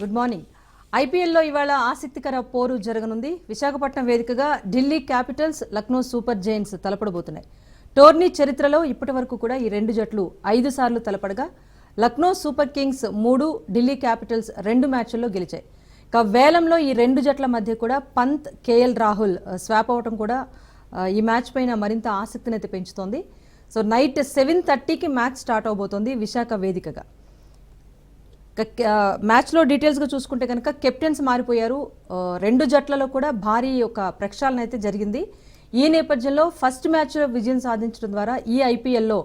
Good morning. ఐపీఎల్లో ఇవాళ ఆసక్తికర పోరు జరగనుంది. విశాఖపట్నం వేదికగా Delhi Capitals Lucknow Super Giants తలపడబోతున్నాయి. టోర్నీ చరిత్రలో ఇప్పటి వరకు కూడా ఈ రెండు జట్లు ఐదు సార్లు తలపడగా లక్నో సూపర్ కింగ్స్ మూడు ఢిల్లీ క్యాపిటల్స్ రెండు మ్యాచ్ల్లో గెలిచాయి. ఇక వేలంలో ఈ రెండు జట్ల మధ్య కూడా పంత్ కేఎల్ రాహుల్ స్వాప్ అవటం కూడా ఈ మ్యాచ్ పైన మరింత ఆసక్తిని అయితే పెంచుతోంది. సో నైట్ సెవెన్ థర్టీకి మ్యాచ్ స్టార్ట్ అవబోతోంది విశాఖ వేదికగా. మ్యాచ్లో డీటెయిల్స్గా చూసుకుంటే కనుక కెప్టెన్స్ మారిపోయారు. రెండు జట్లలో కూడా భారీ ఒక ప్రక్షాళన అయితే జరిగింది. ఈ నేపథ్యంలో ఫస్ట్ మ్యాచ్లో విజయం సాధించడం ద్వారా ఈ ఐపీఎల్లో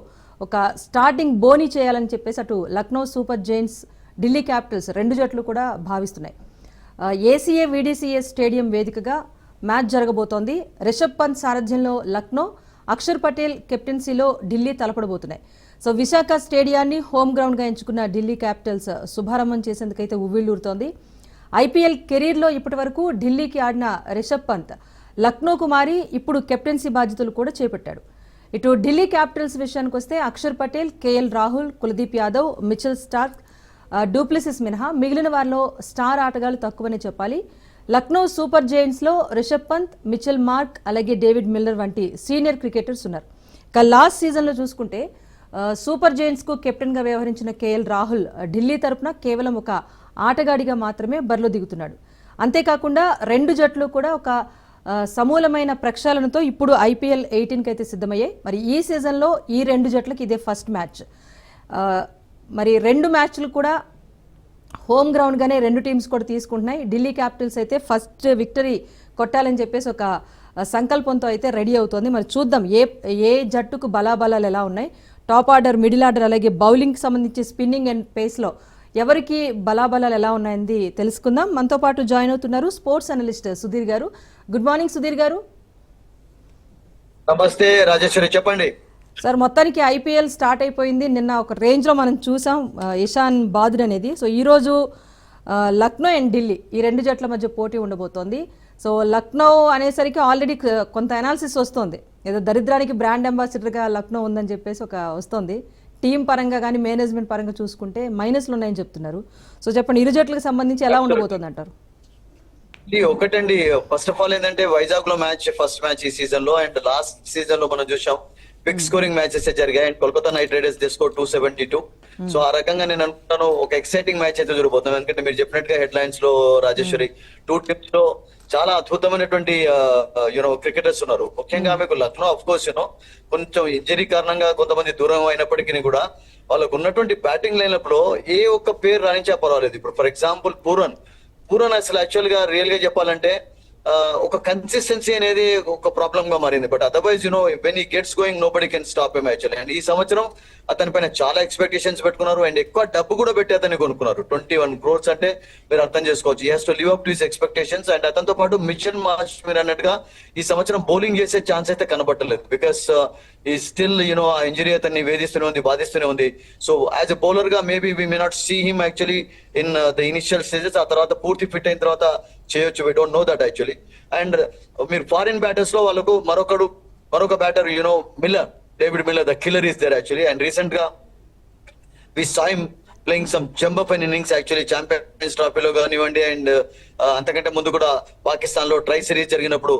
ఒక స్టార్టింగ్ బోనీ చేయాలని చెప్పేసి అటు Lucknow Super Giants Delhi Capitals రెండు జట్లు కూడా భావిస్తున్నాయి. ఏసీఏ వీడీసీఏ స్టేడియం వేదికగా మ్యాచ్ జరగబోతోంది. రిషబ్ పంత్ సారథ్యంలో లక్నో అక్షర్ పటేల్ కెప్టెన్సీలో ఢిల్లీ తలపడబోతున్నాయి. సో విశాఖ స్టేడియాన్ని హోమ్ గ్రౌండ్గా ఎంచుకున్న ఢిల్లీ క్యాపిటల్స్ శుభారంభం చేసేందుకైతే ఉవ్విళ్ళూరుతోంది. ఐపీఎల్ కెరీర్లో ఇప్పటి వరకు ఢిల్లీకి ఆడిన రిషబ్ పంత్ లక్నోకు మారి ఇప్పుడు కెప్టెన్సీ బాధ్యతలు కూడా చేపట్టాడు. ఇటు ఢిల్లీ క్యాపిటల్స్ విషయానికి వస్తే Axar Patel KL Rahul Kuldeep Yadav Mitchell Starc du Plessis మినహా మిగిలిన వారిలో స్టార్ ఆటగాళ్ళు తక్కువనే చెప్పాలి. లక్నో సూపర్ జైంట్స్లో రిషబ్ పంత్ మిచెల్ మార్క్ అలాగే డేవిడ్ మిల్లర్ వంటి సీనియర్ క్రికెటర్స్ ఉన్నారు. ఇక లాస్ట్ సీజన్లో చూసుకుంటే సూపర్ జైంట్స్కు కెప్టెన్గా వ్యవహరించిన కేఎల్ రాహుల్ ఢిల్లీ తరపున కేవలం ఒక ఆటగాడిగా మాత్రమే బరిలో దిగుతున్నాడు. అంతేకాకుండా రెండు జట్లు కూడా ఒక సమూలమైన ప్రక్షాళనతో ఇప్పుడు ఐపీఎల్ ఎయిటీన్కి అయితే సిద్ధమయ్యాయి. మరి ఈ సీజన్లో ఈ రెండు జట్లకి ఇదే ఫస్ట్ మ్యాచ్. మరి రెండు మ్యాచ్లు కూడా హోమ్ గ్రౌండ్గానే రెండు టీమ్స్ కూడా తీసుకుంటున్నాయి. ఢిల్లీ క్యాపిటల్స్ అయితే ఫస్ట్ విక్టరీ కొట్టాలని చెప్పేసి ఒక సంకల్పంతో అయితే రెడీ అవుతోంది. మరి చూద్దాం ఏ ఏ జట్టుకు బలాబలాలు ఎలా ఉన్నాయి. టాప్ ఆర్డర్ మిడిల్ ఆర్డర్ అలాగే బౌలింగ్కి సంబంధించి స్పిన్నింగ్ అండ్ పేస్లో ఎవరికి బలాబలాలు ఎలా ఉన్నాయంది తెలుసుకుందాం. మనతో పాటు జాయిన్ అవుతున్నారు స్పోర్ట్స్ అనలిస్ట్ సుధీర్ గారు. గుడ్ మార్నింగ్ సుధీర్ గారు. నమస్తే రాజేశ్వరి చెప్పండి. సార్ మొత్తానికి ఐపీఎల్ స్టార్ట్ అయిపోయింది. నిన్న ఒక రేంజ్లో మనం చూసాం ఇషాన్ బాదుడ్ అనేది. సో ఈరోజు లక్నో అండ్ ఢిల్లీ ఈ రెండు జట్ల మధ్య పోటీ ఉండబోతోంది. సో లక్నో అనేసరికి ఆల్రెడీ కొంత అనాలిసిస్ వస్తుంది. ఏదో దరిద్రానికి బ్రాండ్ అంబాసిడర్గా లక్నో ఉందని చెప్పేసి ఒక వస్తుంది. టీం పరంగా కానీ మేనేజ్మెంట్ పరంగా చూసుకుంటే మైనస్లు ఉన్నాయని చెప్తున్నారు. సో చెప్పండి ఇరు జట్లకు సంబంధించి ఎలా ఉండబోతుంది అంటారు ఒకటండి. ఫస్ట్ ఆఫ్ ఆల్ ఏంటంటే వైజాగ్లో మ్యాచ్ ఫస్ట్ మ్యాచ్ ఈ సీజన్లో అండ్ లాస్ట్ సీజన్లో మనం చూసాం. బిగ్ స్కోరింగ్ మ్యాచెస్ జరిగాయి. అండ్ కోల్కతా నైట్ రైడర్స్ దిస్కో టూ సెవెంటీ టూ సో ఆ రకంగా నేను అనుకుంటాను ఒక ఎక్సైటింగ్ మ్యాచ్ అయితే జరగబోతుంది. ఎందుకంటే మీరు చెప్పినట్టుగా హెడ్ లైన్స్లో రాజేశ్వరి టూ టీమ్స్లో చాలా అద్భుతమైనటువంటి యూనో క్రికెటర్స్ ఉన్నారు. ముఖ్యంగా మీకు Lucknow of course you know కొంచెం ఇంజరీ కారణంగా కొంతమంది దూరం అయినప్పటికీ కూడా వాళ్ళకు ఉన్నటువంటి బ్యాటింగ్ లైనప్లో ఏ ఒక్క పేరు రాణించా పర్వాలేదు. ఇప్పుడు ఫర్ ఎగ్జాంపుల్ పూరన్. పూరన్ అసలు యాక్చువల్గా రియల్గా చెప్పాలంటే ఒక కన్సిస్టెన్సీ అనేది ఒక ప్రాబ్లం గా మారింది. But otherwise you know when he gets going nobody can stop em actually and ఈ సంవత్సరం అతని పైన చాలా ఎక్స్పెక్టేషన్స్ పెట్టుకున్నారు. అండ్ ఎక్కువ డబ్బు కూడా పెట్టి అతన్ని కొనుక్కున్నారు. ట్వంటీ వన్ క్రోర్స్ అంటే మీరు అర్థం చేసుకోవచ్చు. He has to live up to his expectations and అతనితో పాటు మిషన్ మార్చ్ మీరు అన్నట్టుగా ఈ సంవత్సరం బౌలింగ్ చేసే ఛాన్స్ అయితే కనబట్టలేదు. బికాస్ ఈ స్టిల్ యునో ఆ ఇంజరీ అతన్ని వేధిస్తూనే ఉంది బాధిస్తూనే ఉంది so as a బౌలర్గా maybe we may not see him actually in the initial stages ఆ తర్వాత పూర్తి ఫిట్ అయిన తర్వాత చేయొచ్చు. We don't know that actually and మీరు ఫారిన్ బ్యాటర్స్లో వాళ్ళకు మరొకడు మరొక batter you know Miller David Miller the killer is there actually and రీసెంట్గా we saw him playing some చెంబఫైన్ innings actually champions ట్రాఫీలో కానివ్వండి అండ్ అంతకంటే ముందు కూడా పాకిస్తాన్లో ట్రై సిరీస్ జరిగినప్పుడు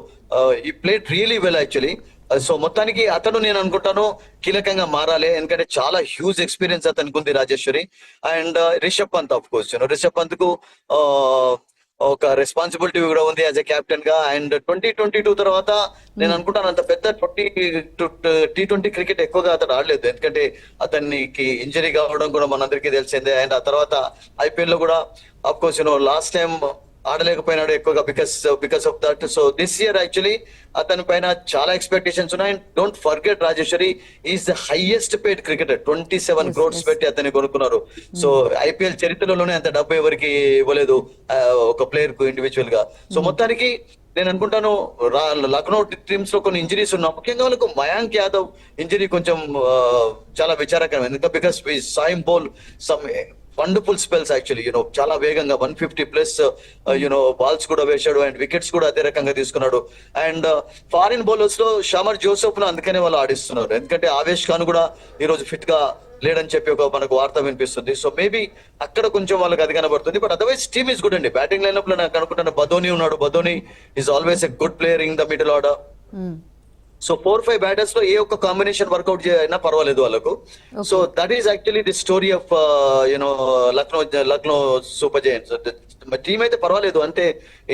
he played really well actually so మొత్తానికి అతను నేను అనుకుంటాను కీలకంగా మారాలి. ఎందుకంటే చాలా హ్యూజ్ ఎక్స్పీరియన్స్ అతనికి ఉంది Rajeshwari. And Rishabh Pant of course Rishabh పంత్కు ఆ, ఒక రెస్పాన్సిబిలిటీ కూడా ఉంది యాజ్ ఎ కెప్టెన్గా. అండ్ ట్వంటీ ట్వంటీ టూ తర్వాత నేను అనుకుంటాను అంత పెద్ద ట్వంటీ టీ ట్వంటీ క్రికెట్ ఎక్కువగా అతను ఆడలేదు. ఎందుకంటే అతనికి ఇంజరీ కావడం కూడా మనందరికీ తెలిసిందే. అండ్ ఆ తర్వాత ఐపీఎల్లో కూడా of course you know last time ఆడలేకపోయినాడు ఎక్కువగా because because of that so this year actually అతని పైన చాలా ఎక్స్పెక్టేషన్స్ ఉన్నాయి. And don't forget Rajeshwari is the highest paid cricketer twenty seven crores పెట్టి అతన్ని కొనుక్కున్నారు. సో ఐపీఎల్ చరిత్రలోనే అంత డబ్బు ఎవరికి ఇవ్వలేదు ఆ, ఒక ప్లేయర్కు ఇండివిజువల్గా సో మొత్తానికి నేను అనుకుంటాను లక్నో టీమ్స్లో కొన్ని ఇంజరీస్ ఉన్నా ముఖ్యంగా వాళ్ళకు మయాంక్ యాదవ్ ఇంజరీ కొంచెం ఆ, చాలా విచారకరం. ఎందుకంటే బికాస్ సాయం bowl some wonderful spells actually you know చాలా వేగంగా one fifty plus you know balls కూడా వేశాడు అండ్ వికెట్స్ కూడా అదే రకంగా తీసుకున్నాడు. అండ్ ఫారిన్ బౌలర్స్లో షమర్ జోసెఫ్ను అందుకనే వాళ్ళు ఆడిస్తున్నారు. ఎందుకంటే ఆవేష్ ఖాన్ కూడా ఈ రోజు ఫిట్గా లేడని చెప్పి ఒక మనకు వార్త వినిపిస్తుంది. సో మేబీ అక్కడ కొంచెం వాళ్ళకి అది కనబడుతుంది. But otherwise team is good అండి. బ్యాటింగ్ లైనప్లో నాకు అనుకుంటున్న బదోని ఉన్నాడు. Badoni is always a good player in the middle order so four five బ్యాటర్స్లో ఏ ఒక్క కాంబినేషన్ వర్కౌట్ అయినా పర్వాలేదు వాళ్ళకు. So that is actually the story of you know Lucknow Lucknow super giants team అయితే పర్వాలేదు. అంటే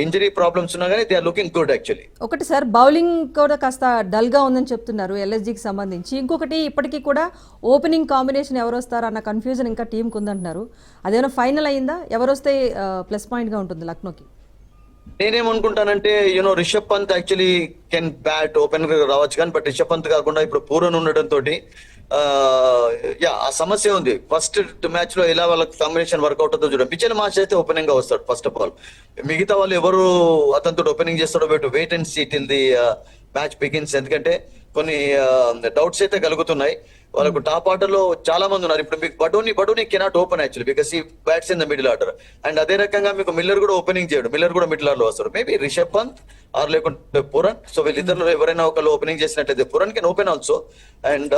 ఇంజరీ ప్రాబ్లమ్స్ ఉన్నా కానీ they are looking good actually ఒకటి సార్ బౌలింగ్ కూడా కాస్త డల్గా ఉందని చెప్తున్నారు ఎల్ఎస్జికి సంబంధించి. ఇంకొకటి ఇప్పటికీ కూడా ఓపెనింగ్ కాంబినేషన్ ఎవరు వస్తారు అన్న కన్ఫ్యూజన్ ఇంకా టీంకి ఉందంటున్నారు అదేమైనా ఫైనల్ అయిందా? ఎవరు వస్తే ప్లస్ పాయింట్గా ఉంటుంది లక్నోకి నేనేమనుకుంటానంటే you know Rishabh Pant actually can bat open రావచ్చు కానీ బట్ రిషబ్ పంత్ కాకుండా ఇప్పుడు పూరన్ ఉండడం తోటి యా ఆ సమస్య ఉంది. ఫస్ట్ మ్యాచ్లో ఎలా వాళ్ళకి కాంబినేషన్ వర్కౌట్ అవుతుందో చూడండి. పిచ్చర్ మ్యాచ్ అయితే ఓపెనింగ్గా వస్తాడు ఫస్ట్ ఆఫ్ ఆల్ మిగతా వాళ్ళు ఎవరు అతనితో ఓపెనింగ్ చేస్తాడో but wait and see it in the match begins ఎందుకంటే కొన్ని uh, డౌట్స్ అయితే కలుగుతున్నాయి. వాళ్ళకు టాప్ ఆర్డర్లో చాలా మంది ఉన్నారు. ఇప్పుడు మీకు Badoni Badoni cannot open actually because he bats in the middle order and అదే రకంగా మీకు మిల్లర్ కూడా ఓపెనింగ్ చేయడు. మిల్లర్ కూడా మిడిల్ ఆర్డర్లో వస్తారు మేబీ రిషబ్ పంత్ ఆర్ లేకుంటే పురన్ సో వీళ్ళిద్దరు ఎవరైనా ఒకళ్ళు ఓపెనింగ్ చేసినట్లయితే Pooran can open also and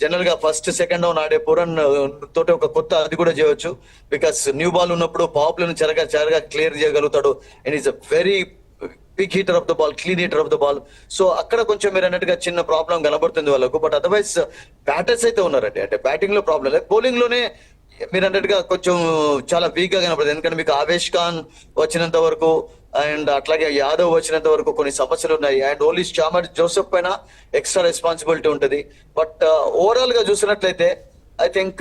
జనరల్గా ఫస్ట్ సెకండ్ డౌన్ ఆడే పురన్ uh, తోటి ఒక కొత్త అది కూడా చేయవచ్చు బికాస్ న్యూ బాల్ ఉన్నప్పుడు పాపులను చెరగా చెరగా క్లియర్ చేయగలుగుతాడు. And is a very big hitter of the ball clean hitter of the ball so అక్కడ కొంచెం మీరు అన్నట్టుగా చిన్న ప్రాబ్లం కనబడుతుంది వాళ్ళకు. బట్ అదర్వైజ్ బ్యాటర్స్ అయితే ఉన్నారండి. అంటే బ్యాటింగ్లో ప్రాబ్లం లేదు. బౌలింగ్లోనే మీరు అన్నట్టుగా కొంచెం చాలా వీక్గా కనబడుతుంది. ఎందుకంటే మీకు ఆవేష్ ఖాన్ వచ్చినంత వరకు అండ్ అట్లాగే యాదవ్ వచ్చినంత వరకు కొన్ని సమస్యలు ఉన్నాయి. అండ్ ఓన్లీ చామర్ జోసెఫ్ పైన ఎక్స్ట్రా రెస్పాన్సిబిలిటీ ఉంటుంది. బట్ ఓవరాల్ uh, గా చూసినట్లయితే ఐ థింక్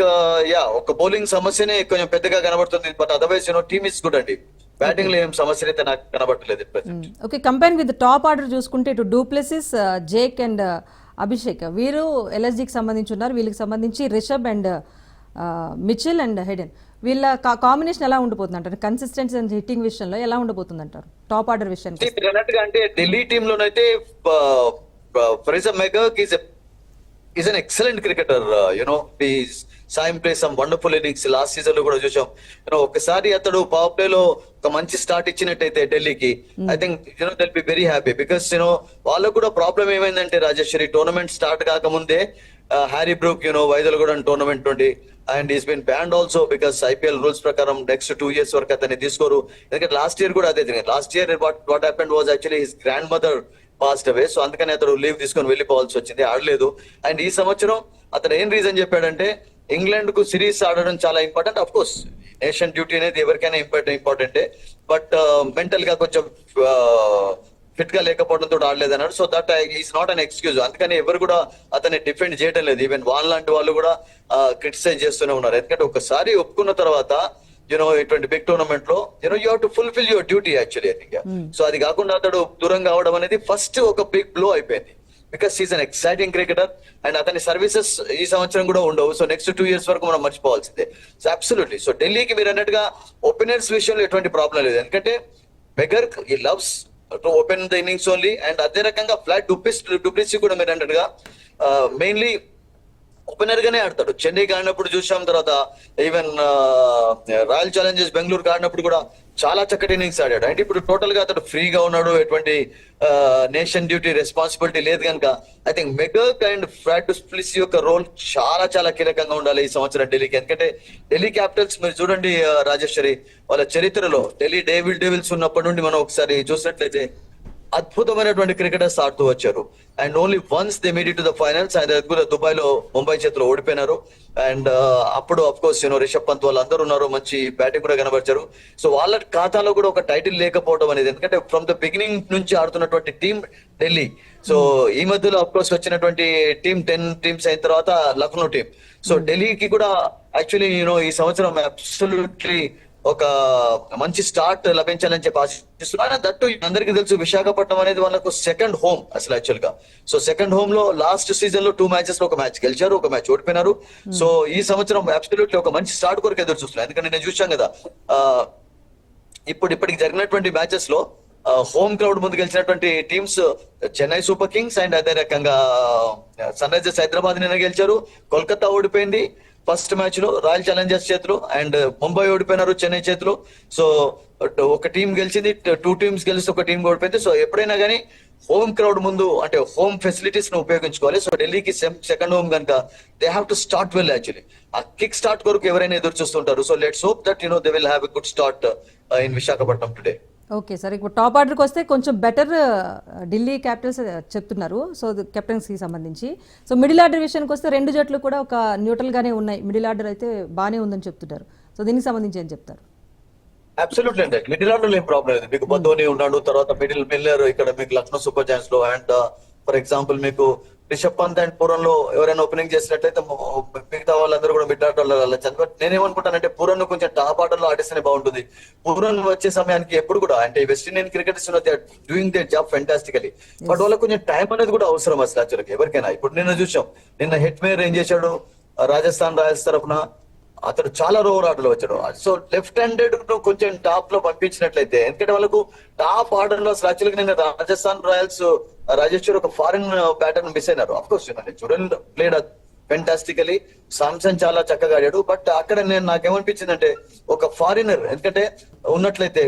యా ఒక బౌలింగ్ సమస్యనే కొంచెం పెద్దగా కనబడుతుంది. But otherwise you know team is good అండి. బ్యాటింగ్లో ఏం సమస్యలు అయితే నాకు present. Okay compare with top order చూసుకుంటే ఇటు డూప్లెసిస్ జేక్ అండ్ అభిషేక్ వీరు ఎల్ఎస్జికి సంబంధించి ఉన్నారు. వీళ్ళకి సంబంధించి Rishabh and Mitchell and Aiden వీళ్ళ కాంబినేషన్ ఎలా ఉండిపోతుంది అంటారు కన్సిస్టెన్సీ అండ్ హిట్టింగ్ విషయంలో ఎలా ఉండిపోతుంది అంటారు టాప్ ఆర్డర్ విషయానికి అంటే Delhi team లోనైతే Fraser McGurk is is an excellent cricketer you know he saw him play some wonderful innings last సీజన్లో కూడా చూసాం. యూనో ఒకసారి అతడు పవర్ ప్లే లో ఒక మంచి స్టార్ట్ ఇచ్చినట్టయితే ఢిల్లీకి I think you know they'll be very happy because you know వాళ్ళకు కూడా ప్రాబ్లం ఏమైందంటే రాజేశ్వరి టోర్నమెంట్ స్టార్ట్ కాకముందే హ్యారీ బ్రూక్ యూనో వైదల్ కూడా టోర్నమెంట్ నుండి and is been banned also because IPL rules ప్రకారం నెక్స్ట్ టూ ఇయర్స్ వరకు అతన్ని తీసుకోరు. ఎందుకంటే లాస్ట్ ఇయర్ కూడా అదే last year what what happened was actually his grandmother passed away so అందుకని అతడు లీవ్ తీసుకొని వెళ్ళిపోవాల్సి వచ్చింది ఆడలేదు. అండ్ ఈ సంవత్సరం అతను ఏం రీజన్ చెప్పాడంటే ఇంగ్లాండ్కు సిరీస్ ఆడడం చాలా important of course nation duty అనేది ఎవరికైనా ఇంపార్టెంట్ ఇంపార్టెంటే బట్ మెంటల్గా కొంచెం ఫిట్గా లేకపోవడంతో ఆడలేదు అన్నాడు so that is not an excuse అందుకని ఎవరు కూడా అతన్ని డిఫెండ్ చేయడం లేదు. ఈవెన్ వాళ్ళ లాంటి వాళ్ళు కూడా క్రిటిసైజ్ చేస్తూనే ఉన్నారు. ఎందుకంటే ఒకసారి ఒప్పుకున్న తర్వాత యూనో ఇటువంటి బిగ్ టోర్నమెంట్లో you know you to fulfil your duty actually I think so అది కాకుండా అతడు దూరం కావడం అనేది ఫస్ట్ ఒక బిగ్ బ్లో అయిపోయింది. Because is an exciting cricketer and అతని సర్వీసెస్ ఈ సంవత్సరం కూడా ఉండవు. సో నెక్స్ట్ టూ ఇయర్స్ వరకు మనం మర్చిపోవాల్సిందే. సో అబ్సల్యూట్లీ సో ఢిల్లీకి మీరు అన్నట్టుగా ఓపెనర్స్ విషయంలో ఎటువంటి ప్రాబ్లం లేదు. ఎందుకంటే McGurk he loves to open the innings only and అదే రకంగా ఫ్లాట్ డూప్లిస్ డూప్లిసి కూడా మీరు అన్నట్టుగా uh, మెయిన్లీ ఓపెనర్ గానే ఆడతాడు. చెన్నైకి ఆడినప్పుడు చూసాం తర్వాత ఈవెన్ రాయల్ ఛాలెంజర్స్ బెంగళూరు ఆడినప్పుడు కూడా చాలా చక్కటి ఇన్నింగ్స్ ఆడాడు. అంటే ఇప్పుడు టోటల్గా అతడు ఫ్రీగా ఉన్నాడు. ఎటువంటి నేషన్ డ్యూటీ రెస్పాన్సిబిలిటీ లేదు కనుక ఐ థింక్ మెగక్ అండ్ ఫ్రాట్ స్ప్లిస్ యొక్క రోల్ చాలా చాలా కీలకంగా ఉండాలి ఈ సంవత్సరం ఢిల్లీకి. ఎందుకంటే ఢిల్లీ క్యాపిటల్స్ మీరు చూడండి రాజేశ్వరి వాళ్ళ చరిత్రలో ఢిల్లీ డేవిల్ డేవిల్స్ ఉన్నప్పటి నుండి మనం ఒకసారి చూసినట్లయితే అద్భుతమైనటువంటి క్రికెటర్స్ ఆడుతూ వచ్చారు. And only once they made to the finals ఆయన కూడా దుబాయ్లో ముంబై చేతిలో ఓడిపోయినారు. అండ్ అప్పుడు of course you know Rishabh Pant వాళ్ళు అందరూ ఉన్నారు మంచి బ్యాటింగ్ కూడా కనబరిచారు. సో వాళ్ళ ఖాతాలో కూడా ఒక టైటిల్ లేకపోవడం అనేది ఎందుకంటే ఫ్రమ్ ద బిగినింగ్ నుంచి ఆడుతున్నటువంటి టీం ఢిల్లీ సో ఈ మధ్యలో అఫ్ కోర్స్ వచ్చినటువంటి టీం టెన్ టీమ్స్ అయిన తర్వాత లక్నో టీం సో ఢిల్లీకి కూడా యాక్చువల్లీ యూనో ఈ సంవత్సరం అబ్సల్యూట్లీ ఒక మంచి స్టార్ట్ లభించాలని చెప్పి ఆశిస్తున్నాను. దట్టు అందరికీ తెలుసు విశాఖపట్నం అనేది వాళ్ళకు సెకండ్ హోమ్ అసలు యాక్చువల్గా. సో సెకండ్ హోమ్లో లాస్ట్ సీజన్లో టూ మ్యాచెస్లో ఒక మ్యాచ్ గెలిచారు ఒక మ్యాచ్ ఓడిపోయినారు. సో ఈ సంవత్సరం అబ్సల్యూట్లీ ఒక మంచి స్టార్ట్ కొరకు ఎదురు చూస్తున్నాను. ఎందుకంటే నేను చూసాం కదా ఇప్పుడు ఇప్పటికి జరిగినటువంటి మ్యాచెస్లో హోమ్ క్రౌడ్ ముందు గెలిచినటువంటి teams Chennai super kings and అదే రకంగా సన్ రైజర్స్ హైదరాబాద్ నిన్న గెలిచారు. కోల్కతా ఓడిపోయింది. ఫస్ట్ మ్యాచ్లో రాయల్ ఛాలెంజర్స్ చేతులు అండ్ ముంబై ఓడిపోయినారు చెన్నై చేతులు. సో ఒక టీం గెలిచింది టూ టీమ్స్ గెలిస్తే ఒక టీం ఓడిపోయింది. సో ఎప్పుడైనా కానీ హోమ్ క్రౌడ్ ముందు అంటే హోమ్ ఫెసిలిటీస్ను ఉపయోగించుకోవాలి. సో ఢిల్లీకి సెకండ్ హోమ్ కనుక they have to start well actually a kick start కొరకు ఎవరైనా ఎదురు చూస్తుంటారు. So let's hope that you know they will have a good start in Visakhapatnam today okay sir. ఇప్పుడు టాప్ ఆర్డర్కి వస్తే కొంచెం బెటర్ ఢిల్లీ క్యాపిటల్స్ చెప్తున్నారు. సో కెప్టెన్స్కి సంబంధించి. సో మిడిల్ ఆర్డర్ విషయానికి వస్తే రెండు జట్లు కూడా ఒక న్యూట్రల్గానే ఉన్నాయి. మిడిల్ ఆర్డర్ అయితే బాగానే ఉందని చెప్తున్నారు. సో దీనికి సంబంధించి ఏం చెప్తారు? అబ్సల్యూట్లీ అండి. మిడిల్ ఆర్డర్ ఏం ప్రాబ్లం లేదు. మీకు బద్దోని ఉన్నాడు తర్వాత మిడిల్ మిల్లర్ ఇక్కడ మీకు లక్నో సూపర్ జాయింట్స్లో అండ్ ఫర్ ఎగ్జాంపుల్ మీకు రిషబ్ పంత్ అండ్ పూరన్లో ఎవరైనా ఓపెనింగ్ చేసినట్లయితే మిగతా వాళ్ళందరూ కూడా మిడ్ ఆర్డర్ వెళ్ళచ్చు బట్ నేనేమనుకుంటానంటే పూరన్ కొంచెం టాప్ ఆర్డర్లో ఆడిస్తేనే బాగుంటుంది. పూరన్ వచ్చే సమయానికి ఎప్పుడు కూడా అంటే West Indian cricketers doing their job fantastically but వాళ్ళకి కొంచెం టైం అనేది కూడా అవసరం అసలు యాక్చువల్గా ఎవరికైనా. ఇప్పుడు నిన్న చూసాం నిన్న హెట్ మేయర్ ఏం చేశాడు? రాజస్థాన్ రాయల్స్ తరఫున అతడు చాలా రోవర్ ఆటలో వచ్చాడు. సో లెఫ్ట్ హ్యాండెడ్ కొంచెం టాప్లో పంపించినట్లయితే ఎందుకంటే వాళ్ళకు టాప్ ఆర్డర్లో అసలు యాక్చువల్గా నేను రాజస్థాన్ రాయల్స్ రాజేశ్వర్ ఒక ఫారిన్ ప్యాటర్న్ మిస్ అయినారు. అఫ్ కోర్స్ చూడండి ప్లేడ్ ఫెంటాస్టికలీ సామ్సన్ చాలా చక్కగా ఆడాడు. బట్ అక్కడ నేను నాకేమనిపించింది అంటే ఒక ఫారినర్ ఎందుకంటే ఉన్నట్లయితే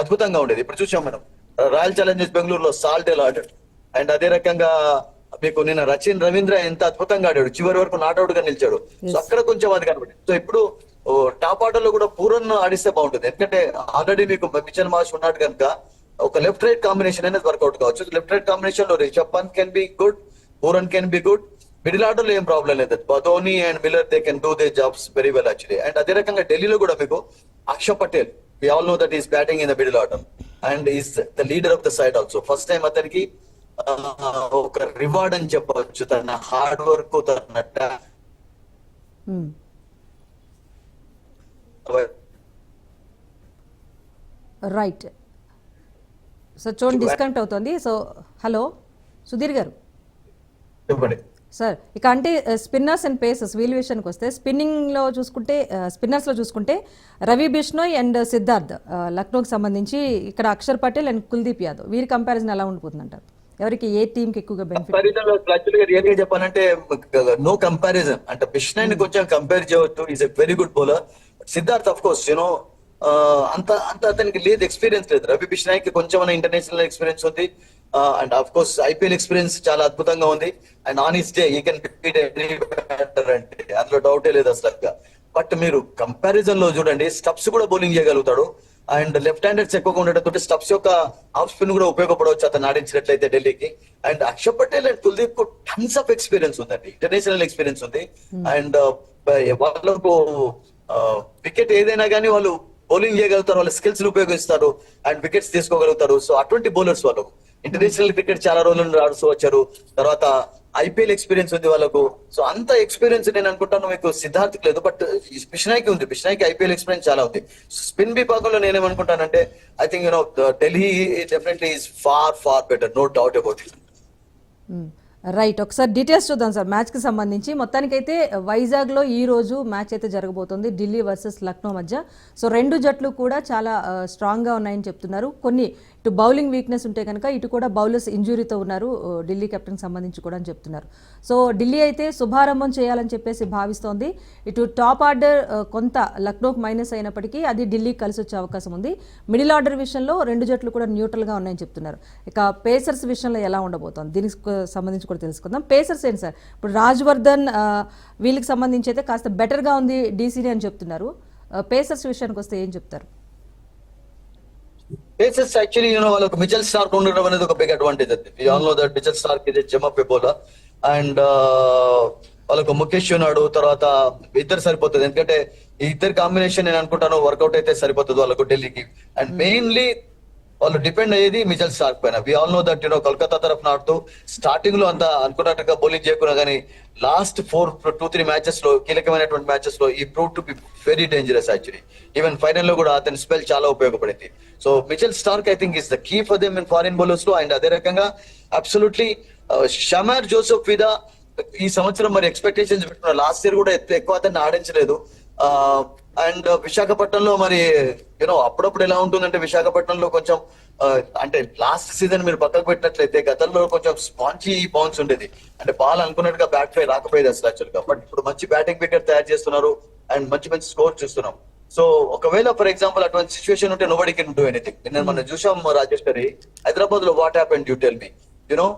అద్భుతంగా ఉండేది. ఇప్పుడు చూసాం మనం రాయల్ ఛాలెంజర్స్ బెంగళూరులో సాల్ట్ ఎలా ఆడాడు. అండ్ అదే రకంగా మీకు నిన్న రచిన్ రవీంద్ర ఎంత అద్భుతంగా ఆడాడు. చివరి వరకు నాట్అవుట్గా నిలిచాడు. సో అక్కడ కొంచెం అది కనబడింది. సో ఇప్పుడు టాప్ ఆర్డర్లో కూడా పూరన్ ఆడిస్తే బాగుంటుంది. ఎందుకంటే ఆల్రెడీ మీకు మిచల్ మాస్ ఉన్నాడు కనుక ఒక లెఫ్ట్ రైట్ కాంబినేషన్ అనేది వర్కౌట్ కావచ్చు. లెఫ్ట్ రైట్ కాంబినేషన్లో Rishabh Pant can be good Pooran can be good middle ఆర్డర్లో ఏం ప్రాబ్లం లేదు. Badoni and Miller they can do they jobs very well actually and అదే రకంగా ఢిల్లీలో కూడా మీకు Akshar Patel we all know that is batting in the middle order and is the leader of the side also first time అతనికి ఒక reward అని చెప్పవచ్చు. తన హార్డ్ వర్క్ తన. రైట్ సో చూడండి డిస్కనెక్ట్ అవుతుంది. So hello Sudheer garu? చెప్పండి. Sir ఇక అంటే స్పిన్నర్స్ అండ్ పేసర్స్ వీల్ విషయానికి వస్తే స్పిన్నింగ్లో చూసుకుంటే స్పిన్నర్స్లో చూసుకుంటే రవి బిష్నోయ్ అండ్ సిద్ధార్థ్ ఆ, లక్నోకి సంబంధించి ఇక్కడ అక్షర్ పటేల్ అండ్ కుల్దీప్ యాదవ్. వీరి కంపారిజన్ ఎలా ఉండిపోతుంది అంటారు ఎవరికి ఏ టీంకి ఎక్కువగా బెనిఫిట్ యాక్చువల్గా రియల్గా చెప్పాలంటే నో కంపారిజన్ అంటే బిష్నాయ్ కొంచెం కంపేర్ చేయవచ్చు is a very good bowler Siddharth of course you know అంత అంత అతనికి లేదు ఎక్స్పీరియన్స్ లేదు. రవి బిష్నాయ్కి కొంచెం ఇంటర్నేషనల్ ఎక్స్పీరియన్స్ ఉంది. And of course IPL experience చాలా అద్భుతంగా ఉంది. And on his day he can beat any అంటే అందులో డౌటే లేదు అసలు. బట్ మీరు కంపారిజన్లో చూడండి స్టప్స్ కూడా బౌలింగ్ చేయగలుగుతాడు. అండ్ లెఫ్ట్ హ్యాండర్స్ ఎక్కువగా ఉండటంతో స్టప్స్ యొక్క ఆఫ్ స్పిన్ కూడా ఉపయోగపడవచ్చు అతను ఆడించినట్లయితే ఢిల్లీకి. అండ్ అక్షర్ పటేల్ అండ్ కుల్దీప్కు టన్స్ ఆఫ్ ఎక్స్పీరియన్స్ ఉందండి. ఇంటర్నేషనల్ ఎక్స్పీరియన్స్ ఉంది. అండ్ వాళ్ళకు వికెట్ ఏదైనా కానీ వాళ్ళు బౌలింగ్ చేయగలుగుతారు వాళ్ళ స్కిల్స్ ఉపయోగిస్తారు అండ్ వికెట్స్ తీసుకోగలుగుతారు. సో అటువంటి బౌలర్స్ వాళ్ళు. ఇంటర్నేషనల్ క్రికెట్ చాలా రోజుల నుండి ఆడుతూ వచ్చారు. తర్వాత ఐపీఎల్ ఎక్స్పీరియన్స్ ఉంది వాళ్ళకు. సో అంత ఎక్స్పీరియన్స్ నేను అనుకుంటాను మీకు సిద్ధార్థ్ లేదు బట్ బిష్నాయికి ఉంది. బిష్నాయికి ఐపీఎల్ ఎక్స్పీరియన్స్ చాలా ఉంది. స్పిన్ విభాగంలో నేనేమనుకుంటానంటే I think you know Delhi definitely is far far better no doubt about it right ఒకసారి డీటెయిల్స్ చూద్దాం సార్. మ్యాచ్కి సంబంధించి మొత్తానికైతే వైజాగ్లో ఈ రోజు మ్యాచ్ అయితే జరగబోతుంది. ఢిల్లీ వర్సెస్ లక్నో మధ్య. సో రెండు జట్లు కూడా చాలా uh, స్ట్రాంగ్గా ఉన్నాయని చెప్తున్నారు. కొన్ని ఇటు బౌలింగ్ వీక్నెస్ ఉంటే కనుక ఇటు కూడా బౌలర్స్ ఇంజురీతో ఉన్నారు ఢిల్లీ కెప్టెన్ సంబంధించి కూడా అని చెప్తున్నారు. సో ఢిల్లీ అయితే శుభారంభం చేయాలని చెప్పేసి భావిస్తోంది. ఇటు టాప్ ఆర్డర్ కొంత లక్నోకి మైనస్ అయినప్పటికీ అది ఢిల్లీకి కలిసి వచ్చే అవకాశం ఉంది. మిడిల్ ఆర్డర్ విషయంలో రెండు జట్లు కూడా న్యూట్రల్గా ఉన్నాయని చెప్తున్నారు. ఇక పేసర్స్ విషయంలో ఎలా ఉండబోతోంది? దీనికి సంబంధించి కూడా తెలుసుకుందాం. పేసర్స్ ఏంటి సార్? ఇప్పుడు రాజ్వర్ధన్ వీళ్ళకి సంబంధించి అయితే కాస్త బెటర్గా ఉంది డీసీని అని చెప్తున్నారు. పేసర్స్ విషయానికి వస్తే ఏం చెప్తారు? పేసెస్ యాక్చువల్లీ యూనో వాళ్ళకు మిచల్ స్టార్క్ ఉండడం అనేది ఒక బిగ్ అడ్వాంటేజ్ అది. All know that Mitchell Starc ఇది జమప్ బౌలర్ అండ్ వాళ్ళకు ముఖేష్ ఉన్నాడు తర్వాత ఇద్దరు సరిపోతుంది. ఎందుకంటే ఈ ఇద్దరు కాంబినేషన్ నేను అనుకుంటాను వర్కౌట్ అయితే సరిపోతుంది వాళ్ళకు ఢిల్లీకి. అండ్ మెయిన్లీ వాళ్ళు డిపెండ్ అయ్యేది మిచల్ స్టార్క్ పైన. We all know that you know Kolkata తరఫున ఆడుతూ స్టార్టింగ్లో అంత అనుకున్నట్టుగా బౌలింగ్ చేయకున్నా కానీ లాస్ట్ ఫోర్ టూ త్రీ మ్యాచెస్లో కీలకమైనటువంటి మ్యాచెస్లో he prove to be very dangerous actually even ఫైనల్లో కూడా అతని స్పెల్ చాలా ఉపయోగపడింది. So Mitchell Starc I think is the key for them in foreign బౌలర్స్లో. And అదే రకంగా అబ్సల్యూట్లీ షమార్ జోసెఫ్ విదా ఈ సంవత్సరం మరి ఎక్స్పెక్టేషన్స్ పెట్టుకున్నారు లాస్ట్ ఇయర్ కూడా ఎక్కువ- ఎక్కువ అతన్ని ఆడించలేదు. Uh, అండ్ విశాఖపట్నంలో మరి యూనో అప్పుడప్పుడు ఎలా ఉంటుందంటే విశాఖపట్నంలో కొంచెం అంటే లాస్ట్ సీజన్ మీరు పక్కకు పెట్టినట్లయితే గతంలో కొంచెం స్పాంచీ బౌన్స్ ఉండేది. అంటే బాల్ అనుకున్నట్టుగా బ్యాట్ ఫై రాకపోయేది అసలు యాక్చువల్గా. బట్ ఇప్పుడు మంచి బ్యాటింగ్ వికెట్ తయారు చేస్తున్నారు అండ్ మంచి మంచి స్కోర్ చూస్తున్నాం. సో ఒకవేళ ఫర్ ఎగ్జాంపుల్ అటువంటి సిచ్యువేషన్ ఉంటే నోబడి కెన్ డూ ఎనీథింగ్ నేను మనం చూసాం రాజేష్ గారి. హైదరాబాద్లో what happen do tell me you know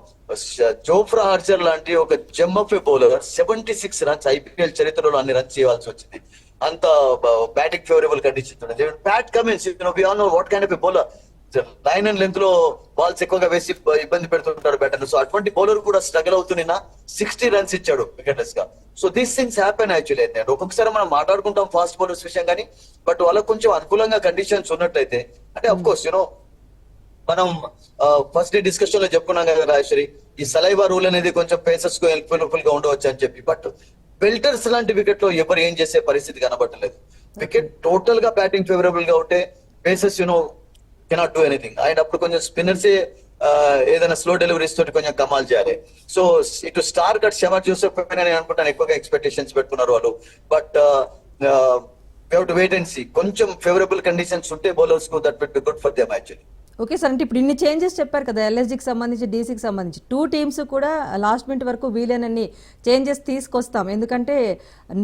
Jofra Archer లాంటి ఒక జమ్మఫ్ bowler seventy six runs IPL చరిత్రలో అన్ని రన్స్ చేయాల్సి వచ్చింది. అంత batting favourable condition but Cummins you know we all know what kind of bowler line and లెంత్లో balls ఎక్కువగా వేసి ఇబ్బంది పెడుతుంటాడు బ్యాటర్ సో అటువంటి బౌలర్ కూడా స్ట్రగల్ అవుతున్నా సిక్స్టీ రన్స్ ఇచ్చాడు వికెటర్స్గా. So these things happen actually అయితే ఒక్కొక్కసారి మనం మాట్లాడుకుంటాం ఫాస్ట్ బౌలర్స్ విషయం కానీ బట్ వాళ్ళకి కొంచెం అనుకూలంగా కండిషన్స్ ఉన్నట్లయితే అంటే అఫ్ కోర్స్ యూనో మనం ఫస్ట్ డే డిస్కషన్లో చెప్పుకున్నాం కదా రాజేశ్వరి ఈ సలైవా రూల్ అనేది కొంచెం పేసర్స్కు హెల్ప్ఫుల్గా ఉండవచ్చు అని చెప్పి. బట్ ఫిల్టర్స్ లాంటి వికెట్లో ఎవరు ఏం చేసే పరిస్థితి కనబడలేదు. వికెట్ టోటల్గా బ్యాటింగ్ ఫేవరబుల్గా ఉంటే pacers you know cannot do anything and అప్పుడు కొంచెం స్పిన్నర్స్ ఏదైనా స్లో డెలివరీస్ తోటి కొంచెం కమాల్ చేయాలి. సో ఇటు స్టార్ కట్ శమ జోసెఫ్ నేను అనుకుంటాను ఎక్కువగా ఎక్స్పెక్టేషన్స్ పెట్టుకున్నారు వాళ్ళు. But to wait and see కొంచెం ఫేవరబుల్ కండిషన్స్ ఉంటే బౌలర్స్కు that will be good for them actually okay sir అంటే ఇప్పుడు ఇన్ని చేంజెస్ చెప్పారు కదా ఎల్ఎస్జికి సంబంధించి డీసీకి సంబంధించి. టూ టీమ్స్ కూడా లాస్ట్ మినిట్ వరకు వీలైనన్ని చేంజెస్ తీసుకొస్తాం. ఎందుకంటే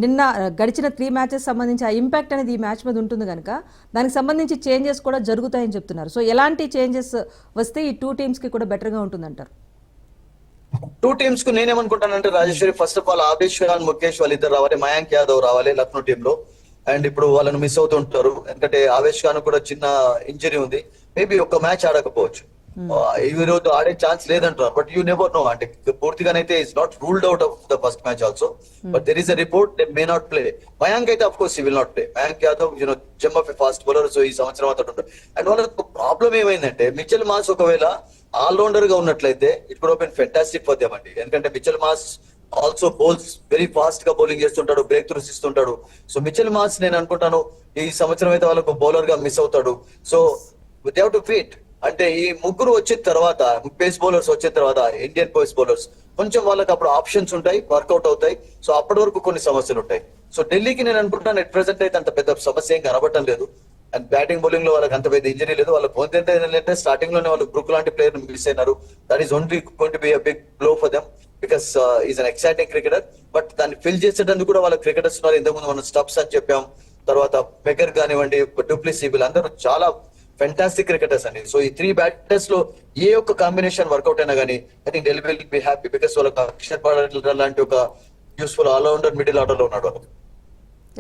నిన్న గడిచిన త్రీ మ్యాచెస్ సంబంధించి ఆ ఇంపాక్ట్ అనేది ఈ మ్యాచ్ మీద ఉంటుంది కనుక దానికి సంబంధించి చేంజెస్ కూడా జరుగుతాయని చెప్తున్నారు. సో ఎలాంటి చేంజెస్ వస్తే ఈ టూ టీమ్స్కి కూడా బెటర్గా ఉంటుందంటారు? టూ టీమ్స్కు నేనేమనుకుంటానంటే Rajeshwari first of all Avesh and Mukesh వాళ్ళిద్దరు రావాలి మయాంక్ యాదవ్ రావాలి లక్నో టీమ్లో. అండ్ ఇప్పుడు వాళ్ళని మిస్ అవుతుంటారు. ఎందుకంటే ఆవేష్ ఖాన్ కూడా చిన్న ఇంజరీ ఉంది. మేబీ ఒక మ్యాచ్ ఆడకపోవచ్చు. ఆ, ఈ రోజు ఆడే ఛాన్స్ లేదంటున్నారు బట్ యూ నెవర్ నో. అంటే పూర్తిగానైతే is not ruled out of the first match also. But there is a report they may not play. Mayank అయితే of course will not play Mayank Yadav you know gem of fast bowler so ఈ సంవత్సరం అతడు ఉంటాడు and వాళ్ళకి problem ఏమైందంటే Mitchell mass ఒకవేళ ఆల్రౌండర్గా ఉన్నట్లయితే it could be fantastic for them అండి. ఎందుకంటే Mitchell Marsh also bowls very ఫాస్ట్గా బౌలింగ్ చేస్తుంటాడు బ్రేక్ త్రూస్ ఇస్తుంటాడు. సో మిచెల్ మాస్ నేను అనుకుంటాను ఈ సంవత్సరం అయితే వాళ్ళకు బౌలర్గా మిస్ అవుతాడు. సో దే టు ఫీట్ అంటే ఈ ముగ్గురు వచ్చిన తర్వాత పేస్ బౌలర్స్ వచ్చిన తర్వాత ఇండియన్ పేస్ బౌలర్స్ కొంచెం వాళ్ళకి అప్పుడు ఆప్షన్స్ ఉంటాయి వర్కౌట్ అవుతాయి. సో అప్పటి వరకు కొన్ని సమస్యలు ఉంటాయి. సో ఢిల్లీకి నేను అనుకుంటున్నాను ఎట్ ప్రెసెంట్ అయితే అంత పెద్ద సమస్య ఏం కనబడటం లేదు. అండ్ బ్యాటింగ్ బౌలింగ్లో వాళ్ళకి అంత పెద్ద ఇంజరీ లేదు. వాళ్ళ పొంది ఏంటంటే స్టార్టింగ్లోనే వాళ్ళు బ్రూక్ లాంటి ప్లేయర్ మిస్ అయినారు. That is only going be big blow for them because is an exciting cricketer but దాన్ని ఫిల్ చేసేటందుకు కూడా వాళ్ళ క్రికెటర్స్ ఉన్నారు. ఇంతకుముందు మనం స్టబ్స్ అని చెప్పాం. తర్వాత బెకర్ కానివ్వండి డూప్లిసీ వీళ్ళందరూ చాలా ఫెంటాస్టిక్ క్రికెటర్స్ అండి. సో ఈ త్రీ బ్యాటర్స్లో ఏ ఒక్క కాంబినేషన్ వర్కౌట్ అయినా కానీ I think Delhi will be happy because వాళ్ళకి అక్షర్ పడేటర్ లాంటి ఒక యూస్ఫుల్ ఆల్రౌండర్ మిడిల్ ఆర్డర్లో ఉన్నాడు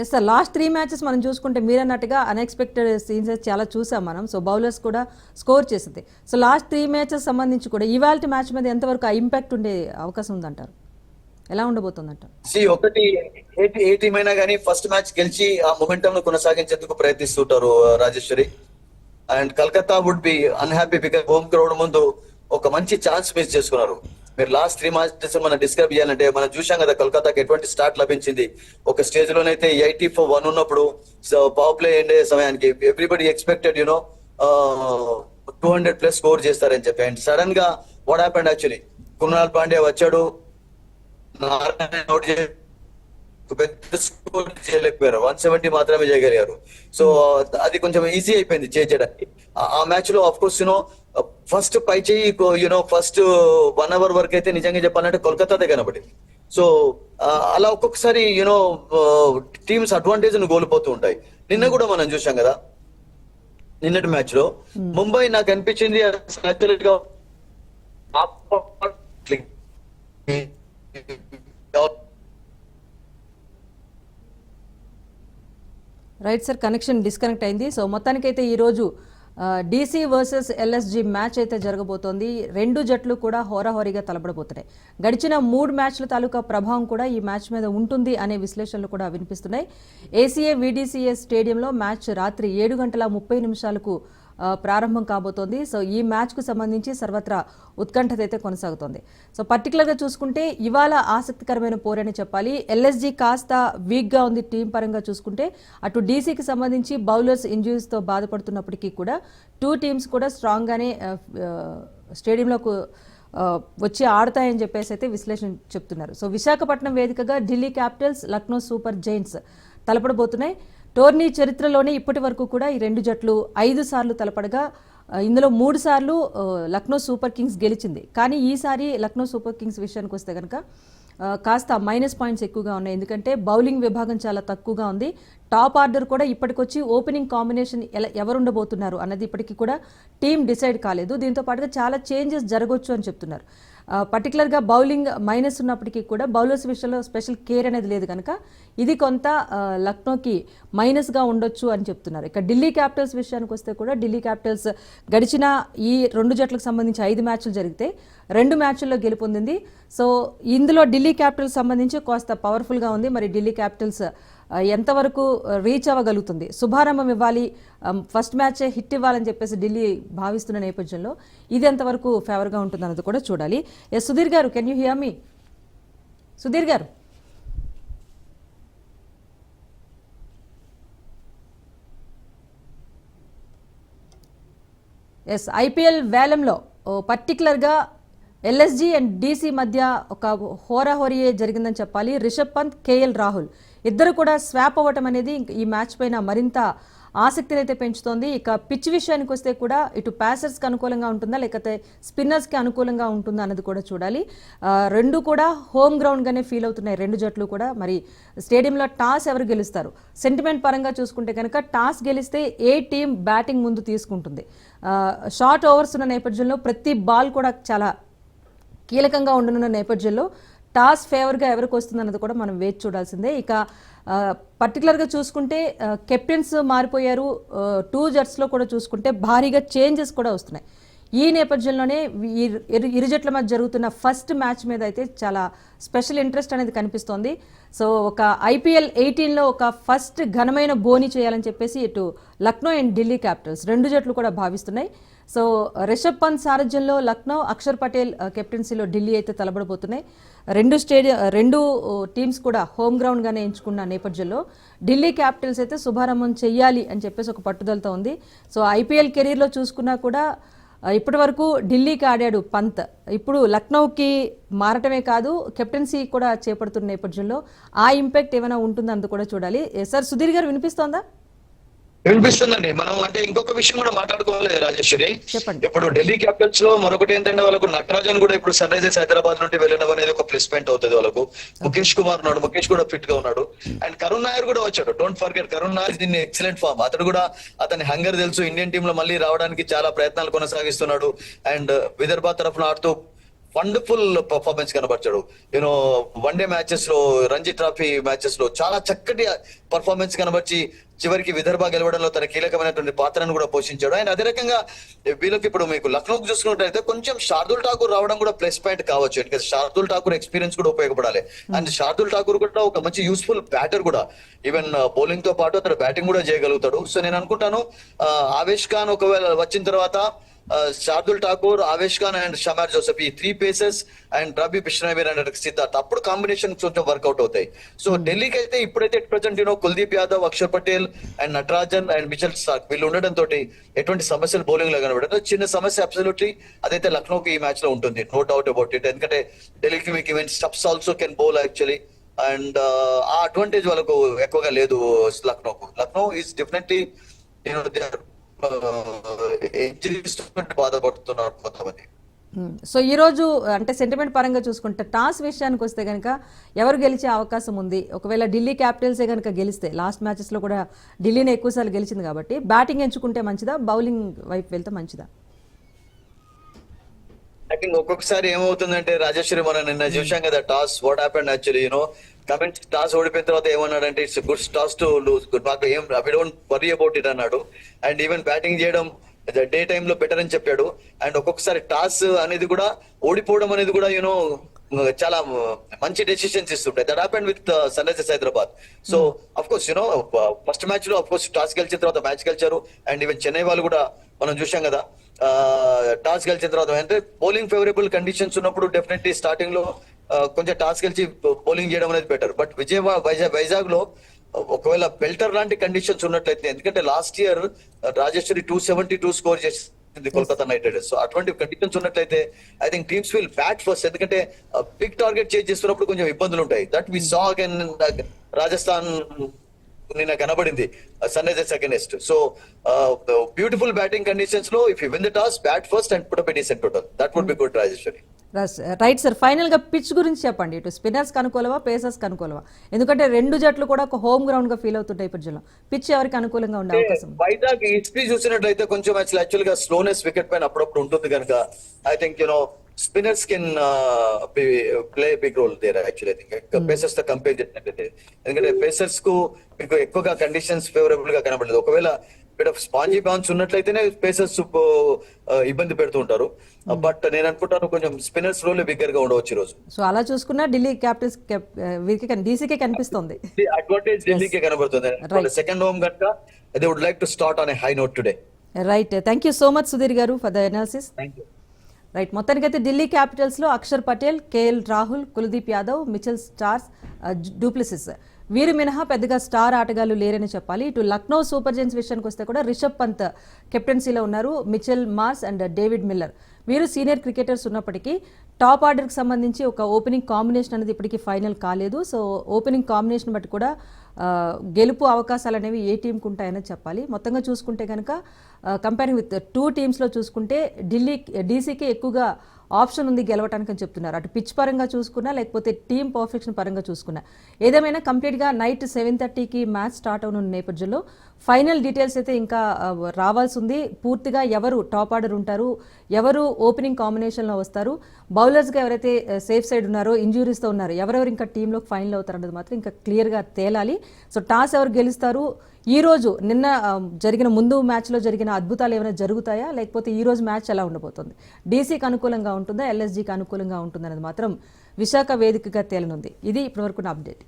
yes sir last three matches మనం చూసుకుంటే మీరు అన్నట్టుగా అన్ఎక్స్పెక్టెడ్ సీన్స్ చాలా చూసాం మనం. సో బౌలర్స్ కూడా స్కోర్ చేసింది. సో లాస్ట్ త్రీ మ్యాచెస్ సంబంధించి కూడా ఇవాళ మ్యాచ్ మీద ఎంతవరకు ఆ ఇంపాక్ట్ ఉండే అవకాశం ఉందంటారు? ఎలా ఉండబోతుందంటారు? సి ఒకటి ఏ టీ- ఏ టీం అయినా కానీ ఫస్ట్ మ్యాచ్ గెలిచి ఆ మొమెంటం ను కొనసాగించేందుకు ప్రయత్నిస్తుంటారు Rajeshwari. And Calcutta would be unhappy because home crowd ముందు ఒక మంచి ఛాన్స్ మిస్ చేసుకున్నారు. మీరు లాస్ట్ త్రీ మ్యాచెస్ మనం డిస్క్రైబ్ చేయాలంటే మనం చూసాం కదా కోల్కతాకి ఎటువంటి స్టార్ట్ లభించింది. ఒక స్టేజ్ లోనైతే ఎయిటీ ఫోర్ వన్ ఉన్నప్పుడు పవర్ ప్లే ఎండ్ అయ్యే సమయానికి everybody expected you know two hundred plus score చేస్తారని చెప్పి. అండ్ సడన్గా what happened actually Kunal Pandey వచ్చాడు. నారాయణ అవుట్ చేసి పెద్ద స్కోర్ చేయలేకపోయారు వన్ సెవెంటీ మాత్రమే చేయగలిగారు. సో అది కొంచెం ఈజీ అయిపోయింది చేయడానికి ఆ- మ్యాచ్లో of course you know first పై చేయి యూనో ఫస్ట్ వన్ అవర్ వరకు అయితే నిజంగా చెప్పాలంటే కోల్కతాదే కనబడింది. సో అలా ఒక్కొక్కసారి యూనో టీమ్స్ అడ్వాంటేజ్ కోల్పోతూ ఉంటాయి. నిన్న కూడా మనం చూసాం కదా నిన్నటి మ్యాచ్లో. ముంబై నాకు అనిపించింది గా రైట్ సార్ కనెక్షన్ డిస్కనెక్ట్ అయింది. సో మొత్తానికైతే ఈరోజు డీసీ వర్సెస్ ఎల్ఎస్జి మ్యాచ్ అయితే జరగబోతోంది. రెండు జట్లు కూడా హోరాహోరీగా తలబడబోతున్నాయి. గడిచిన మూడు మ్యాచ్ల తాలూకా ప్రభావం కూడా ఈ మ్యాచ్ మీద ఉంటుంది అనే విశ్లేషణలు కూడా వినిపిస్తున్నాయి. ఏసీఏ వీడీసీఏ స్టేడియంలో మ్యాచ్ రాత్రి ఏడు గంటల ముప్పై నిమిషాలకు ప్రారంభం కాబోతోంది. సో ఈ మ్యాచ్కు సంబంధించి సర్వత్రా ఉత్కంఠత అయితే కొనసాగుతోంది. సో పర్టికులర్గా చూసుకుంటే ఇవాళ ఆసక్తికరమైన పోరని చెప్పాలి. ఎల్ఎస్జీ కాస్త వీక్గా ఉంది టీం పరంగా చూసుకుంటే. అటు డీసీకి సంబంధించి బౌలర్స్ ఇంజురీస్తో బాధపడుతున్నప్పటికీ కూడా టూ టీమ్స్ కూడా స్ట్రాంగ్గానే స్టేడియంలోకి వచ్చి ఆడతాయని చెప్పేసి అయితే విశ్లేషణ చెప్తున్నారు. సో విశాఖపట్నం వేదికగా Delhi Capitals Lucknow Super Giants తలపడబోతున్నాయి. Tourney చరిత్రలోనే ఇప్పటి వరకు కూడా ఈ రెండు జట్లు ఐదు సార్లు తలపడగా ఇందులో మూడు సార్లు లక్నో సూపర్ కింగ్స్ గెలిచింది. కానీ ఈసారి లక్నో సూపర్ కింగ్స్ విషయానికి వస్తే కనుక కాస్త మైనస్ పాయింట్స్ ఎక్కువగా ఉన్నాయి. ఎందుకంటే బౌలింగ్ విభాగం చాలా తక్కువగా ఉంది. టాప్ ఆర్డర్ కూడా ఇప్పటికొచ్చి ఓపెనింగ్ కాంబినేషన్ ఎలా ఎవరు ఉండబోతున్నారు అన్నది ఇప్పటికీ కూడా టీం డిసైడ్ కాలేదు. దీంతో పాటుగా చాలా చేంజెస్ జరగవచ్చు అని చెప్తున్నారు. పర్టికులర్గా బౌలింగ్ మైనస్ ఉన్నప్పటికీ కూడా బౌలర్స్ విషయంలో స్పెషల్ కేర్ అనేది లేదు కనుక ఇది కొంత లక్నోకి మైనస్గా ఉండొచ్చు అని చెప్తున్నారు. ఇక ఢిల్లీ క్యాపిటల్స్ విషయానికి వస్తే కూడా ఢిల్లీ క్యాపిటల్స్ గడిచిన ఈ రెండు జట్లకు సంబంధించి ఐదు మ్యాచ్లు జరిగితే రెండు మ్యాచ్ల్లో గెలుపొందింది. సో ఇందులో ఢిల్లీ క్యాపిటల్స్ సంబంధించి కాస్త పవర్ఫుల్గా ఉంది. మరి ఢిల్లీ క్యాపిటల్స్ ఎంతవరకు రీచ్ అవ్వగలుగుతుంది. శుభారంభం ఇవ్వాలి ఫస్ట్ మ్యాచే హిట్ ఇవ్వాలని చెప్పేసి ఢిల్లీ భావిస్తున్న నేపథ్యంలో ఇది ఎంతవరకు ఫేవర్గా ఉంటుందన్నది కూడా చూడాలి. Yes Sudhir garu can you hear me Sudhir garu. Yes IPL వేలంలో ఓ పర్టికులర్గా ఎల్ఎస్జి అండ్ డీసీ మధ్య ఒక హోరాహోరియే జరిగిందని చెప్పాలి. రిషబ్ పంత్ కేఎల్ రాహుల్ ఇద్దరు కూడా స్వాప్ అవ్వటం అనేది ఈ మ్యాచ్ పైన మరింత ఆసక్తిని అయితే పెంచుతోంది. ఇక పిచ్ విషయానికి వస్తే కూడా ఇటు ప్యాసర్స్కి అనుకూలంగా ఉంటుందా లేకపోతే స్పిన్నర్స్కి అనుకూలంగా ఉంటుందా అన్నది కూడా చూడాలి. రెండు కూడా హోమ్ గ్రౌండ్గానే ఫీల్ అవుతున్నాయి. రెండు జట్లు కూడా మరి స్టేడియంలో టాస్ ఎవరు గెలుస్తారు? సెంటిమెంట్ పరంగా చూసుకుంటే కనుక టాస్ గెలిస్తే ఏ టీం బ్యాటింగ్ ముందు తీసుకుంటుంది? షార్ట్ ఓవర్స్ ఉన్న నేపథ్యంలో ప్రతి బాల్ కూడా చాలా కీలకంగా ఉండనున్న నేపథ్యంలో టాస్ ఫేవర్గా ఎవరికి వస్తుందన్నది కూడా మనం వేచి చూడాల్సిందే. ఇక పర్టికులర్గా చూసుకుంటే కెప్టెన్స్ మారిపోయారు. టూ జట్స్లో కూడా చూసుకుంటే భారీగా చేంజెస్ కూడా వస్తున్నాయి. ఈ నేపథ్యంలోనే ఇరు- ఇరు జట్ల మధ్య జరుగుతున్న ఫస్ట్ మ్యాచ్ మీద అయితే చాలా స్పెషల్ ఇంట్రెస్ట్ అనేది కనిపిస్తోంది. సో ఒక ఐపీఎల్ ఎయిటీన్లో ఒక ఫస్ట్ ఘనమైన బోని చేయాలని చెప్పేసి ఇటు లక్నో అండ్ ఢిల్లీ క్యాపిటల్స్ రెండు జట్లు కూడా భావిస్తున్నాయి. సో రిషబ్ పంత్ సారథ్యంలో లక్నో అక్షర్ పటేల్ కెప్టెన్సీలో ఢిల్లీ అయితే తలబడబోతున్నాయి. రెండు స్టేడియం రెండు టీమ్స్ కూడా హోమ్ గ్రౌండ్గానే ఎంచుకున్న నేపథ్యంలో ఢిల్లీ క్యాపిటల్స్ అయితే శుభారంభం చెయ్యాలి అని చెప్పేసి ఒక పట్టుదలతో ఉంది. సో ఐపీఎల్ కెరీర్లో చూసుకున్నా కూడా ఇప్పటివరకు ఇప్పటి వరకు ఢిల్లీకి ఆడాడు పంత్. ఇప్పుడు లక్నోకి మారటమే కాదు కెప్టెన్సీ కూడా చేపడుతున్న నేపథ్యంలో ఆ ఇంపాక్ట్ ఏమైనా ఉంటుందో కూడా చూడాలి. సార్ సుధీర్ గారు వినిపిస్తోందా? వినిపిస్తుందండి. మనం అంటే ఇంకొక విషయం కూడా మాట్లాడుకోవాలి రాజేశ్వరి. ఇప్పుడు ఢిల్లీ క్యాపిటల్స్లో మరొకటి ఏంటంటే వాళ్ళకు నటరాజన్ కూడా ఇప్పుడు సన్ రైజర్స్ హైదరాబాద్ నుండి వెళ్ళడం అనేది ఒక ప్లస్ పాయింట్ అవుతుంది వాళ్ళకు. ముఖేష్ కుమార్ ఉన్నాడు ముఖేష్ కూడా ఫిట్గా ఉన్నాడు. అండ్ కరుణ్ నాయర్ కూడా వచ్చాడు. డోంట్ ఫర్గెట్ కరుణ్ నాయర్ దీన్ని ఎక్సలెంట్ ఫామ్ అతడు కూడా అతని హంగర్ తెలుసు. ఇండియన్ టీమ్లో మళ్ళీ రావడానికి చాలా ప్రయత్నాలు కొనసాగిస్తున్నాడు. అండ్ విదర్భ తరఫున ఆడుతూ వండర్ఫుల్ పర్ఫార్మెన్స్ కనబర్చాడు. యూనో వన్ డే మ్యాచెస్లో రంజీ ట్రాఫీ మ్యాచెస్లో చాలా చక్కటి పర్ఫార్మెన్స్ కనబర్చి చివరికి విదర్భ గెలవడంలో తన కీలకమైనటువంటి పాత్రను కూడా పోషించాడు. అండ్ అదే రకంగా వీళ్ళకి ఇప్పుడు మీకు లక్నోకి చూసుకున్నట్టయితే కొంచెం శార్దుల్ ఠాకూర్ రావడం కూడా ప్లస్ పాయింట్ కావచ్చు. ఎందుకంటే శార్దుల్ ఠాకూర్ ఎక్స్పీరియన్స్ కూడా ఉపయోగపడాలి. అండ్ శార్దుల్ ఠాకూర్ కూడా ఒక మంచి యూస్ఫుల్ బ్యాటర్ కూడా. ఈవెన్ బౌలింగ్తో పాటు అతను బ్యాటింగ్ కూడా చేయగలుగుతాడు. సో నేను అనుకుంటాను ఆ, ఆవేష్ ఖాన్ ఒకవేళ వచ్చిన తర్వాత Shardul Thakur Avesh Khan and Shamar Joseph ఈ three paces and Ravi Bishnoi and Siddharth అప్పుడు కాంబినేషన్ కొంచెం వర్కౌట్ అవుతాయి. సో ఢిల్లీకి అయితే ఇప్పుడైతే present you know Kuldeep Yadav Axar Patel and Natarajan and Mitchell Starc వీళ్ళు ఉండడం తోటి ఎటువంటి సమస్యలు బౌలింగ్లో కనబడదు. చిన్న సమస్య అబ్సల్యూట్లీ అదైతే లక్నోకి ఈ మ్యాచ్లో ఉంటుంది. నో డౌట్ అబౌట్ ఇట్ ఎందుకంటే ఢిల్లీకి మీకు even Stubbs also can bowl actually and ఆ అడ్వాంటేజ్ వాళ్ళకు ఎక్కువగా లేదు లక్నోకు. Lucknow is definitely you know they injuries బాధపడుతున్నారు కొంతమంది. మ్మ్. సో ఈరోజు అంటే సెంటిమెంట్ పరంగా చూసుకుంటే టాస్ విషయానికి వస్తే కనుక ఎవరు గెలిచే అవకాశం ఉంది? ఒకవేళ ఢిల్లీ క్యాపిటల్సే కనుక గెలిస్తే లాస్ట్ మ్యాచెస్లో కూడా ఢిల్లీనే ఎక్కువసార్లు గెలిచింది కాబట్టి బ్యాటింగ్ ఎంచుకుంటే మంచిదా? బౌలింగ్ వైపు వెళ్తే మంచిదా? ఐ థింక్ ఒక్కొక్కసారి ఏమవుతుందంటే రాజేశ్వరి మనం నిన్న చూసాం కదా toss what happened actually you know comments toss ఓడిపోయిన తర్వాత ఏమన్నాడంటే it's good toss to lose good మాకు ఏం we don't worry about it అన్నాడు. అండ్ ఈవెన్ బ్యాటింగ్ చేయడం డే టైమ్లో బెటర్ అని చెప్పాడు. అండ్ ఒక్కొక్కసారి టాస్ అనేది కూడా ఓడిపోవడం అనేది కూడా యూనో చాలా మంచి డెసిషన్స్ ఇస్తుంటాయి. That happened with Sunrisers Hyderabad so of course you know first మ్యాచ్లో అఫ్ కోర్స్ టాస్ గెలిచిన తర్వాత మ్యాచ్ గెలిచారు. అండ్ ఈవెన్ చెన్నై వాళ్ళు కూడా మనం చూసాం కదా uh, టాస్ గెలిచిన తర్వాత అంటే బౌలింగ్ ఫేవరబుల్ కండిషన్స్ ఉన్నప్పుడు డెఫినెట్లీ స్టార్టింగ్లో కొంచెం టాస్ గెలిచి బౌలింగ్ చేయడం అనేది బెటర్ బట్ విజయవాడ వైజాగ్ వైజాగ్లో ఒకవేళ బెల్టర్ లాంటి కండిషన్స్ ఉన్నట్లయితే ఎందుకంటే last year Rajeshwari two seventy two score చేసింది కోల్కతా నైట్ రైడర్స్ సో అటువంటి కండిషన్స్ ఉన్నట్లయితే I think teams will bat first ఎందుకంటే బిగ్ టార్గెట్ చేజ్ చేస్తున్నప్పుడు కొంచెం ఇబ్బందులు ఉంటాయి. That we saw again Rajasthan నిన్న కనబడింది. Sunrisers against so beautiful batting కండిషన్స్లో if you win the toss bat first and put up decent total that would be good Rajeshwari right sir ఫైనల్గా pitch గురించి చెప్పండి. ఇటు స్పిన్నర్స్ అనుకూలమా pacers అనుకూలమా? ఎందుకంటే రెండు జట్లు కూడా ఒక హోమ్ గ్రౌండ్గా ఫీల్ అవుతుంటాయి నేపథ్యంలో పిచ్ ఎవరికి అనుకూలంగా ఉండే అవకాశం? వైజాగ్ హిస్టరీ చూసినట్లయితే కొంచెం యాక్చువల్ యాక్చువల్గా స్లోనెస్ వికెట్ పైన అప్పుడప్పుడు ఉంటుంది కనుక I think you know spinners can play big role there actual I think పేసర్స్తో compare చేసినట్లయితే. ఎందుకంటే పేసర్స్కు మీకు ఎక్కువగా కండిషన్స్ ఫేవరబుల్గా కనబడలేదు. ఒకవేళ బిట్ ఆఫ్ స్పాంజీ బౌన్స్ ఉన్నట్లయితేనే పేసర్స్ ఇబ్బంది పెడుతూ ఉంటారు. బట్ నేను అనుకుంటాను కొంచెం స్పిన్నర్స్ రోల్ బిగ్గర్గా ఉండవచ్చు ఈ రోజు సో అలా చూసుకున్నా ఢిల్లీ క్యాపిటల్స్ వీరికి డీసీకే కనిపిస్తోంది. అడ్వాంటేజ్ ఢిల్లీకే కనబడుతుంది. సెకండ్ హోమ్ కనుక they would like to start on a high note today right thank you so much Sudhir garu for the analysis right మొత్తానికైతే Delhi క్యాపిటల్స్లో Axar Patel KL Rahul Kuldeep Yadav Mitchell Starc du Plessis వీరు మినహా పెద్దగా star ఆటగాళ్ళు లేరని చెప్పాలి. ఇటు Lucknow super gents విషయానికి వస్తే కూడా రిషబ్ పంత్ కెప్టెన్సీలో ఉన్నారు. Mitchell Marsh and David Miller. వీరు సీనియర్ క్రికెటర్స్ ఉన్నప్పటికీ టాప్ ఆర్డర్కి సంబంధించి ఒక ఓపెనింగ్ కాంబినేషన్ అనేది ఇప్పటికీ ఫైనల్ కాలేదు. సో ఓపెనింగ్ కాంబినేషన్ బట్టి కూడా గెలుపు అవకాశాలు అనేవి ఏ టీంకి ఉంటాయని చెప్పాలి. మొత్తంగా చూసుకుంటే కనుక కంపేరింగ్ విత్ టూ టీమ్స్లో చూసుకుంటే ఢిల్లీ డీసీకి ఎక్కువగా ఆప్షన్ ఉంది గెలవటానికి అని చెప్తున్నారు. అటు పిచ్ పరంగా చూసుకున్నా లేకపోతే టీం పర్ఫెక్షన్ పరంగా చూసుకున్నా. ఏదేమైనా కంప్లీట్గా నైట్ సెవెన్ థర్టీకి మ్యాచ్ స్టార్ట్ అవనున్న నేపథ్యంలో ఫైనల్ డీటెయిల్స్ అయితే ఇంకా రావాల్సి ఉంది పూర్తిగా ఎవరు టాప్ ఆర్డర్ ఉంటారు? ఎవరు ఓపెనింగ్ కాంబినేషన్లో వస్తారు? బౌలర్స్గా ఎవరైతే సేఫ్ సైడ్ ఉన్నారో ఇంజురీస్తో ఉన్నారు ఎవరెవరు ఇంకా టీంలో ఫైనల్ అవుతారు అన్నది మాత్రం ఇంకా క్లియర్గా తేలాలి. సో టాస్ ఎవరు గెలుస్తారు? ఈరోజు నిన్న జరిగిన ముందు మ్యాచ్లో జరిగిన అద్భుతాలు ఏమైనా జరుగుతాయా? లేకపోతే ఈరోజు మ్యాచ్ ఎలా ఉండబోతుంది? డీసీకి అనుకూలంగా ఉంటుందా? ఎల్ఎస్జీకి అనుకూలంగా ఉంటుందా మాత్రం విశాఖ వేదికగా తేలనుంది. ఇది ఇప్పటివరకు నా అప్డేట్.